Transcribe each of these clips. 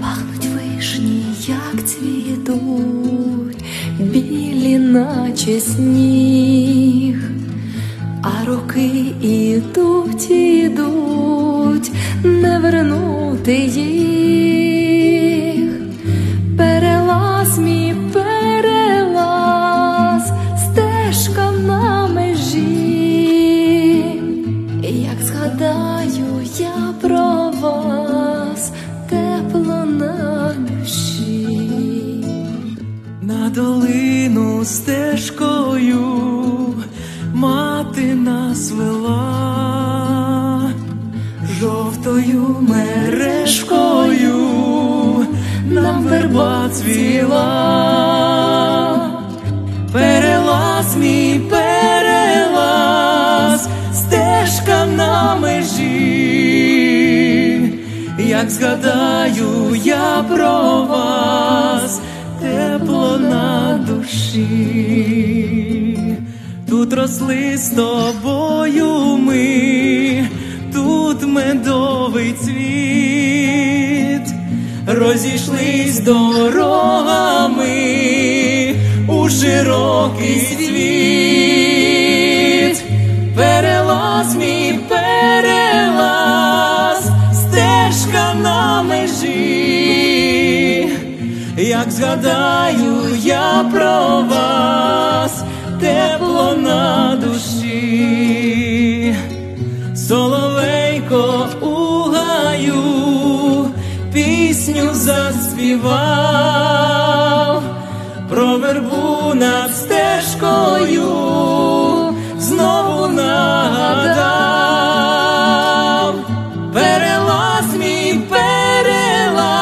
Пахнуть вишні, як цвітуть, білі, наче сніг, а вернути їх. Перелаз мій перелаз, стежка на межі, як згадаю я про вас, тепло на душі. На долину стежкою мати нас вела, жовтою мережкою верба цвіла, перелаз мій перелаз, стежка на межі, як згадаю я про вас, тепло на душі, тут росли з тобою ми, тут медовий цвіт, розійшлись дорогами у широкий світ, перелаз мій перелаз, стежка на межі, як згадаю я про вас, тепло на душі, соловейко пісню заспівав, про вербу над стежкою знову нагадав, перелаз мій перелаз,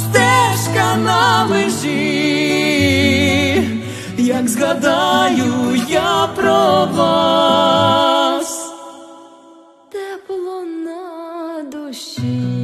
стежка на межі, як згадаю я про вас. Тепло на душі.